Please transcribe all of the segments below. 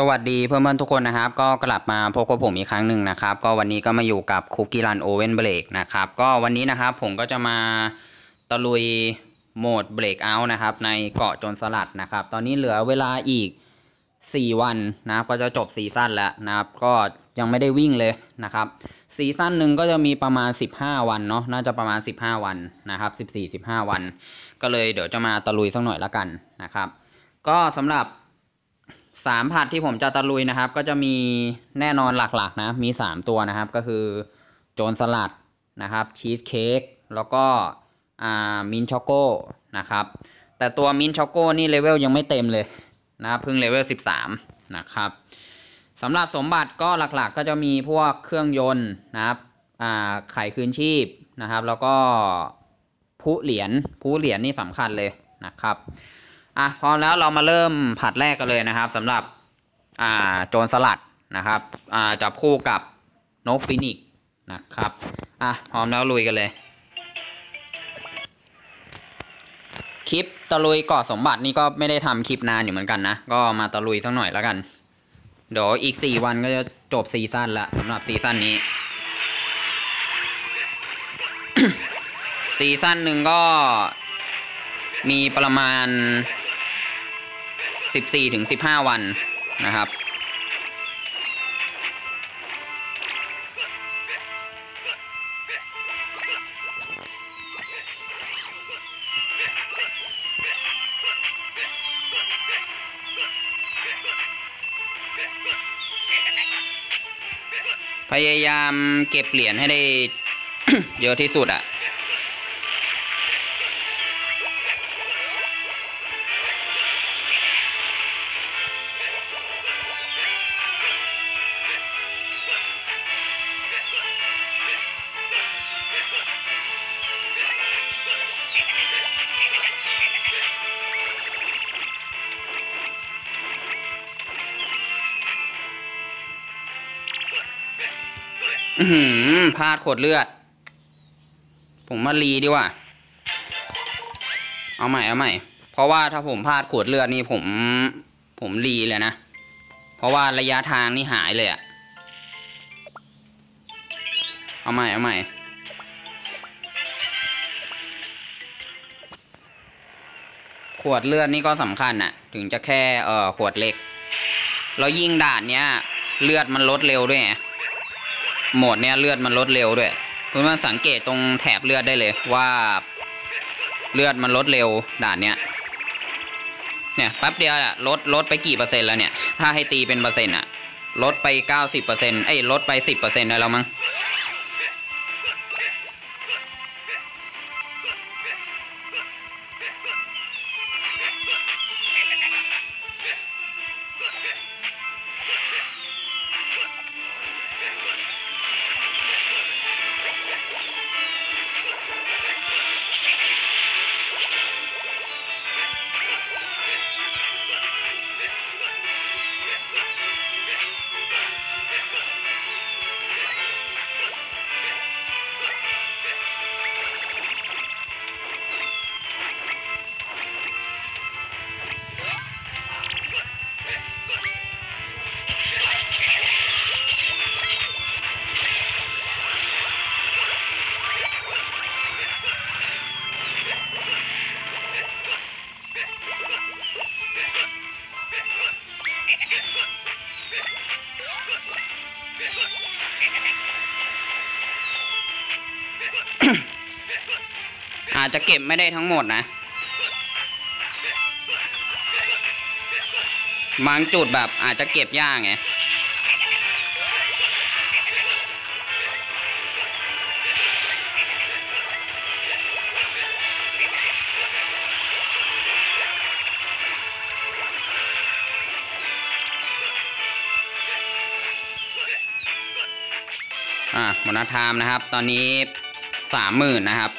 สวัสดีเพื่อนๆทุกคนนะครับ ก็กลับมาพบกับผมอีกครั้งหนึ่งนะครับ ก็วันนี้ก็มาอยู่กับคุกกี้รันโอเว่นเบรกนะครับก็วันนี้นะครับผมก็จะมาตะลุยโหมดเบรกเอาท์นะครับ ในเกาะโจนสลัดนะครับ ตอนนี้เหลือเวลาอีก 4 วันนะครับ ก็จะจบซีซั่นแล้วนะครับ ก็ยังไม่ได้วิ่งเลยนะครับซีซั่นหนึ่งก็จะมีประมาณ 15 วันเนาะน่าจะประมาณ 15 วันนะครับ 14-15 วัน ก็เลยเดี๋ยวจะมาตะลุยสักหน่อยละกันนะครับ ก็สำหรับ สามผัดที่ผมจะตะลุยนะครับ ก็จะมีแน่นอนหลักๆนะ มีสามตัวนะครับ ก็คือโจนสลัดนะครับชีสเค้กแล้วก็มินช็อกโก้นะครับ แต่ตัวมินช็อกโก้นี่เลเวลยังไม่เต็มเลยนะครับเพิ่งเลเวลสิบสามนะครับสำหรับสมบัติก็หลักๆ ก็จะมีพวกเครื่องยนต์นะครับไข่คืนชีพนะครับ แล้วก็ผู้เหรียญผู้เหรียญนี่สำคัญเลยนะครับ อะพร้อมแล้วเรามาเริ่มผัดแรกกันเลยนะครับสำหรับอ่าโจรสลัดนะครับอ่าจับคู่กับนกฟินิกนะครับอะพร้อมแล้วลุยกันเลย คลิปตะลุยเกาะสมบัตินี่ก็ไม่ได้ทำคลิปนานอยู่เหมือนกันนะ ก็มาตะลุยสักหน่อยแล้วกัน เดี๋ยวอีกสี่วันก็จะจบซีซั่นละสำหรับซีซั่นนี้ ซีซั่นหนึ่งก็มีประมาณ 14ถึง15 วันนะครับ พยายามเก็บเหรียญให้ได้เยอะที่สุดอะ อือหือพลาดขวดเลือด ผมมารีดีกว่า เอาใหม่เอาใหม่ เพราะว่าถ้าผมพลาดขวดเลือดนี่ผม ผมรีเลยนะ เพราะว่าระยะทางนี่หายเลยอะเอาใหม่เอาใหม่ขวดเลือดนี่ก็สำคัญน่ะถึงจะแค่เอ่อขวดเล็ก แล้วยิ่งด่านเนี้ย เลือดมันลดเร็วด้วยไง โหมดเนี้ยเลือดมันลดเร็วด้วยคุณมาสังเกตตรงแถบเลือดได้เลยว่าเลือดมันลดเร็วด่านเนี้ยเนี่ยแป๊บเดียวอะลดลดไปกี่เปอร์เซ็นต์แล้วเนี่ย ถ้าให้ตีเป็นเปอร์เซ็นต์อะลดไปเก้าสิบเปอร์เซ็นต์ไอ้ลดไปสิบเปอร์เซ็นต์ได้แล้วมั้ง อาจจะเก็บไม่ได้ทั้งหมดนะ บางจุดแบบอาจจะเก็บยากไงอ่าหมดนาไทม์นะครับ ตอนนี้สามหมื่นนะครับ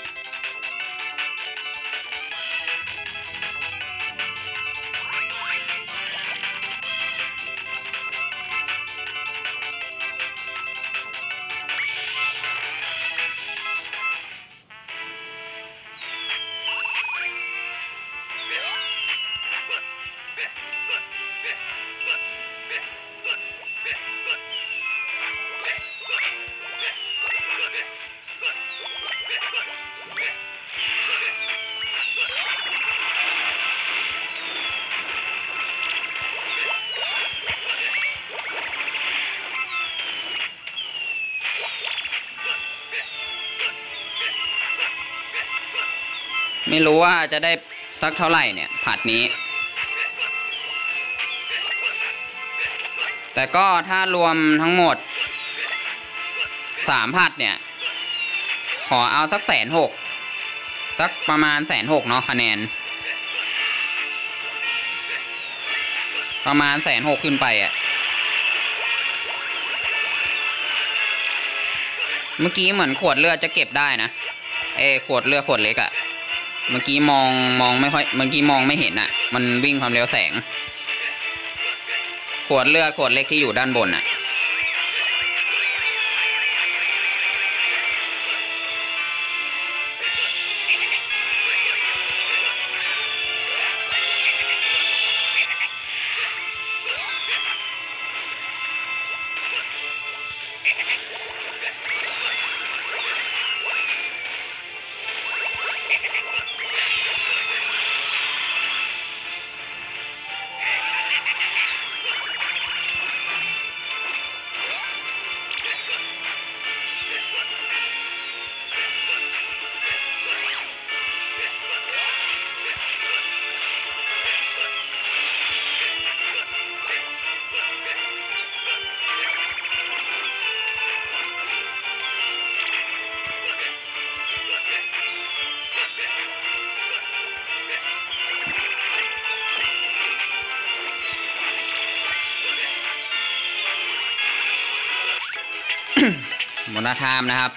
ไม่รู้ว่าจะได้สักเท่าไหร่เนี่ยผัดนี้ แต่ก็ถ้ารวมทั้งหมดสามผัดเนี่ย ขอเอาสักแสนหกสักประมาณแสนหกเนาะคะแนน ประมาณแสนหกขึ้นไปอะ่ะ เมื่อกี้เหมือนขวดเลือดจะเก็บได้นะ เอ ขวดเลือดขวดเล็กอะ่ะ เมื่อกี้มองมองไม่ค่อยเมื่อกี้มองไม่เห็นอะ่ะ มันวิ่งความเร็วแสง ขวดเลือดขวดเล็กที่อยู่ด้านบนอะ โบนัสไทม์นะครับ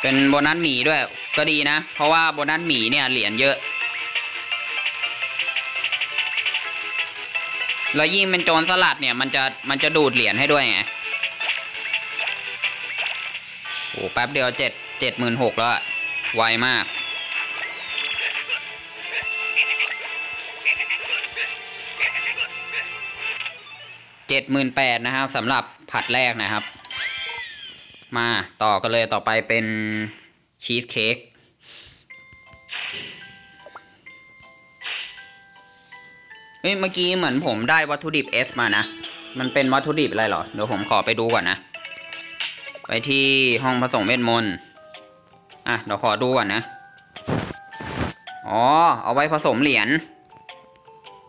เป็นโบนัสหมีด้วย ก็ดีนะ เพราะว่าโบนัสหมีเนี่ยเหรียญเยอะแล้วยิ่งเป็นโจรสลัดเนี่ยมันจะมันจะดูดเหรียญให้ด้วยไงโอ้แป๊บเดียวเจ็ดเจ็ดหมื่นหกแล้วไวมาก เจ็ดหมื่นแปดนะครับสำหรับ ผัดแรกนะครับ มาต่อกันเลยต่อไปเป็นชีสเค้กเฮ้ยเมื่อกี้เหมือนผมได้วัตถุดิบ S มานะ มันเป็นวัตถุดิบอะไรเหรอ เดี๋ยวผมขอไปดูก่อนนะ ไปที่ห้องผสมเวทมนต์อะเดี๋ยวขอดูก่อนนะ อ๋อ เอาไว้ผสมเหรียญ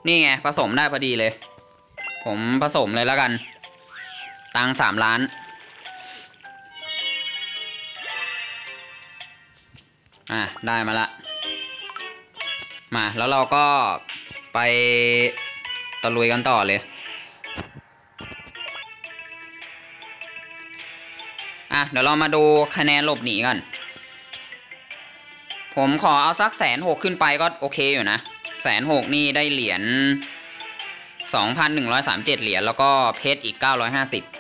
นี่ไง ผสมได้พอดีเลย ผมผสมเลยแล้วกัน ตังสามล้าน อะ ได้มาละ มา แล้วเราก็ไปตะลุยกันต่อเลย อะ เดี๋ยวเรามาดูคะแนนหลบหนีก่อนผมขอเอาสักแสนหกขึ้นไปก็โอเคอยู่นะแสนหกนี่ได้เหรียญ2,137เหรียญแล้วก็เพชรอีก950ต่อ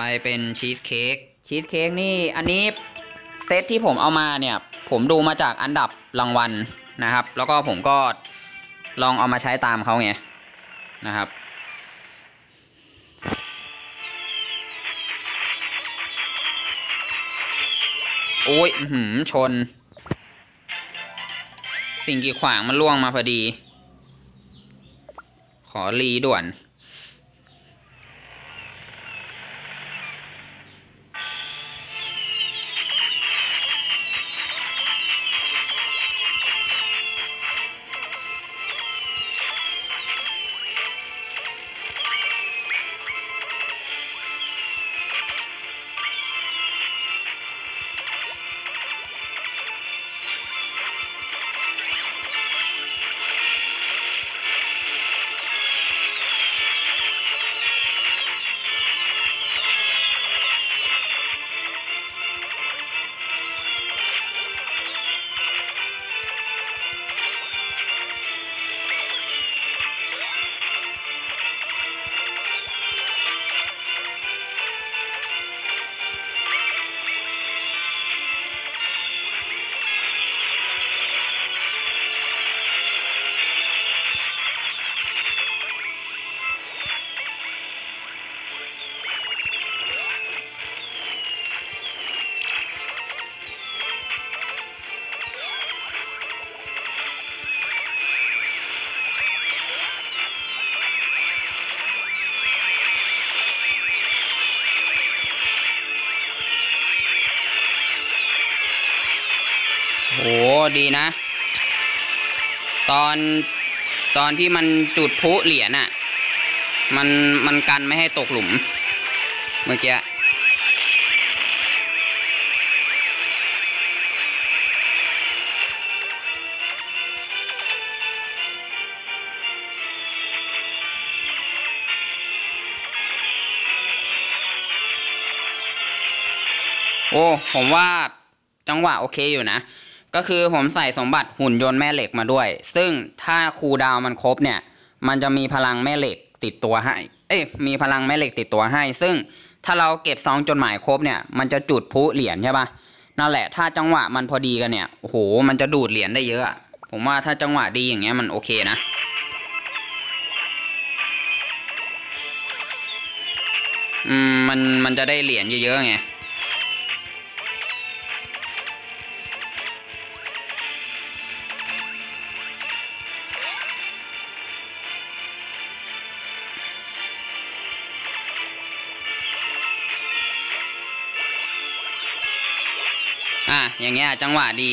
ไปเป็นชีสเค้กชีสเค้กนี่อันนี้เซตที่ผมเอามาเนี่ย ผมดูมาจากอันดับรางวัลนะครับ แล้วก็ผมก็ลองเอามาใช้ตามเขาไงนะครับโอ้ยหืมชน สิ่งกีดขวางมันล่วงมาพอดี ขอรีด่วน ดีนะ ตอนตอนที่มันจุดพุเหรียญอะมันมันกันไม่ให้ตกหลุม เมื่อกี้โอ้ ผมว่าจังหวะโอเคอยู่นะ ก็คือผมใส่สมบัติหุ่นยนต์แม่เหล็กมาด้วย ซึ่งถ้าคูดาวมันครบเนี่ย มันจะมีพลังแม่เหล็กติดตัวให้ เอ้ยมีพลังแม่เหล็กติดตัวให้ ซึ่งถ้าเราเก็บซองจดหมายครบเนี่ย มันจะจุดพลุเหรียญใช่ปะนั่นแหละ ถ้าจังหวะมันพอดีกันเนี่ย โอ้โห มันจะดูดเหรียญได้เยอะอะผมว่าถ้าจังหวะดีอย่างเงี้ยมันโอเคนะอืมมันมันจะได้เหรียญเยอะๆไง อย่างเงี้ยจังหวะดี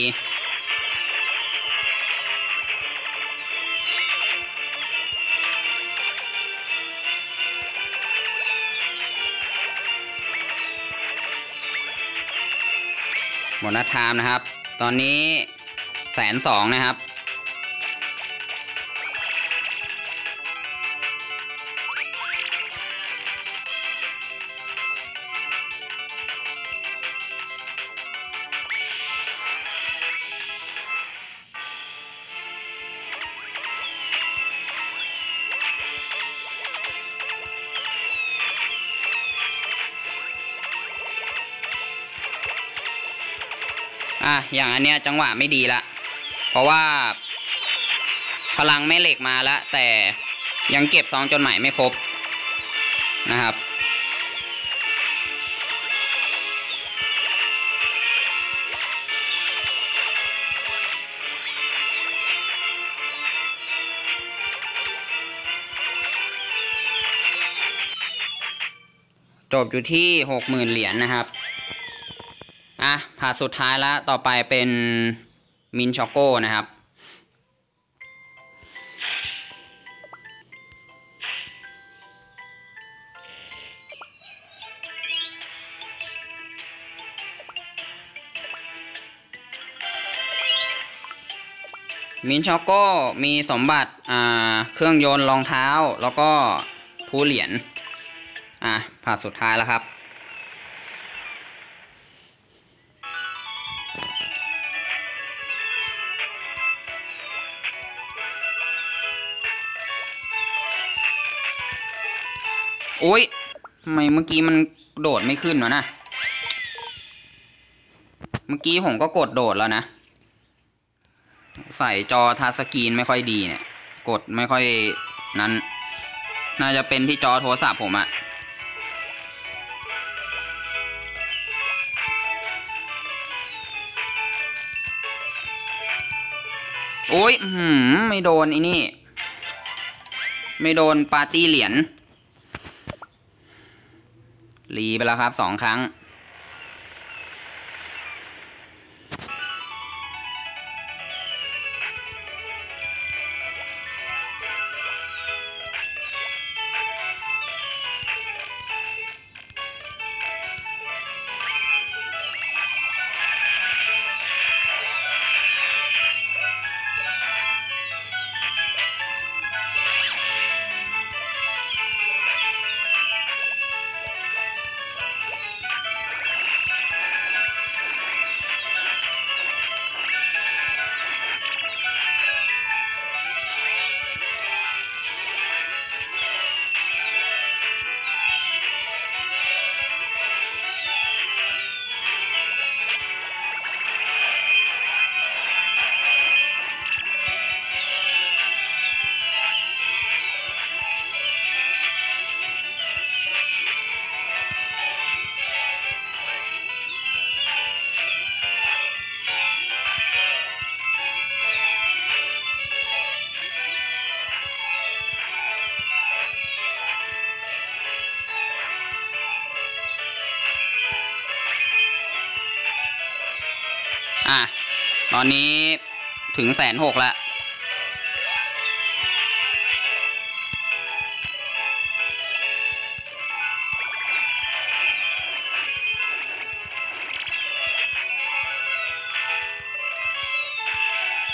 หมดนัดทามนะครับ ตอนนี้แสนสองนะครับ อย่างอันเนี้ยจังหวะไม่ดีละ เพราะว่า พลังแม่เหล็กมาแล้วแต่ยังเก็บซองจนหมายไม่ครบนะครับ จบอยู่ที่หกหมื่นเหรียญนะครับ อะผ่าสุดท้ายแล้วต่อไปเป็นมินช็อกโก้นะครับมินช็อกโก้มีสมบัติอ่าเครื่องยนต์รองเท้าแล้วก็ผู้เหรียญอะผ่าสุดท้ายแล้วครับ โอ้ยทำไมเมื่อกี้มันโดดไม่ขึ้นวะนะ เมื่อกี้ผมก็กดโดดแล้วนะ ใส่จอทัชสกรีนไม่ค่อยดีเนี่ย กดไม่ค่อยนั้น น่าจะเป็นที่จอโทรศัพท์ผมอะโอ้ยหืมไม่โดนไอ้นี่ ไม่โดนปาร์ตี้เหรียญ รีไปแล้วครับสองครั้ง อะ ตอนนี้ถึงแสนหกละ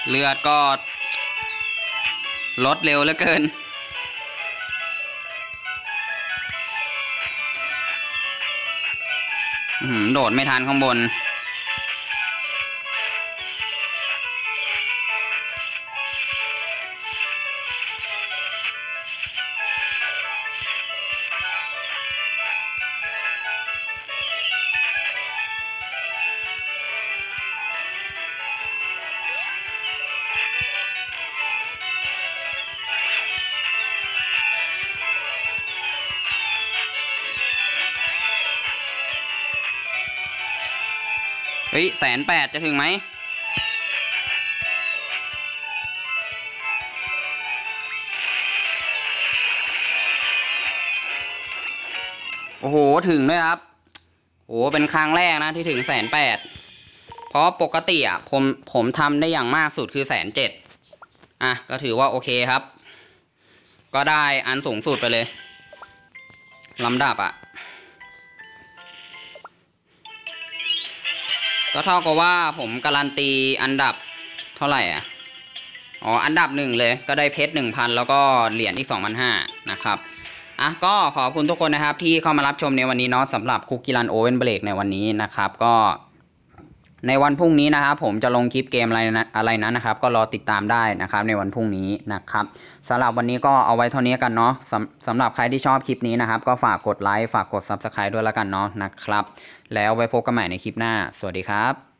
เลือดก็ลดเร็วเหลือเกิน โดดไม่ทันข้างบน เฮ้ยแสนแปดจะถึงไหมโอ้โหถึงด้วยครับโอ้โหเป็นครั้งแรกนะที่ถึงแสนแปดเพราะปกติอะผมผมทำได้อย่างมากสุดคือแสนเจ็ดอะก็ถือว่าโอเคครับ ก็ได้อันสูงสุดไปเลยลำดับอะ ก็เท่ากับว่าผมการันตีอันดับเท่าไหร่อะอ๋ออันดับหนึ่งเลยก็ได้เพชรหนึ่งพันแล้วก็เหรียญอีกสองพันห้านะครับอะก็ขอบคุณทุกคนนะครับ ที่เข้ามารับชมในวันนี้เนาะสำหรับคุกกี้รันโอเวนเบรกในวันนี้นะครับ ก็ในวันพรุ่งนี้นะครับผมจะลงคลิปเกมอะไรนะอะไรนั้นนะครับ ก็รอติดตามได้นะครับในวันพรุ่งนี้นะครับสำหรับวันนี้ก็เอาไว้เท่านี้กันเนาะสำสำหรับใครที่ชอบคลิปนี้นะครับ ก็ฝากกดไลค์ฝากกด Subscribe ด้วยแล้วกันเนาะนะครับ แล้วไว้พบกันใหม่ในคลิปหน้า สวัสดีครับ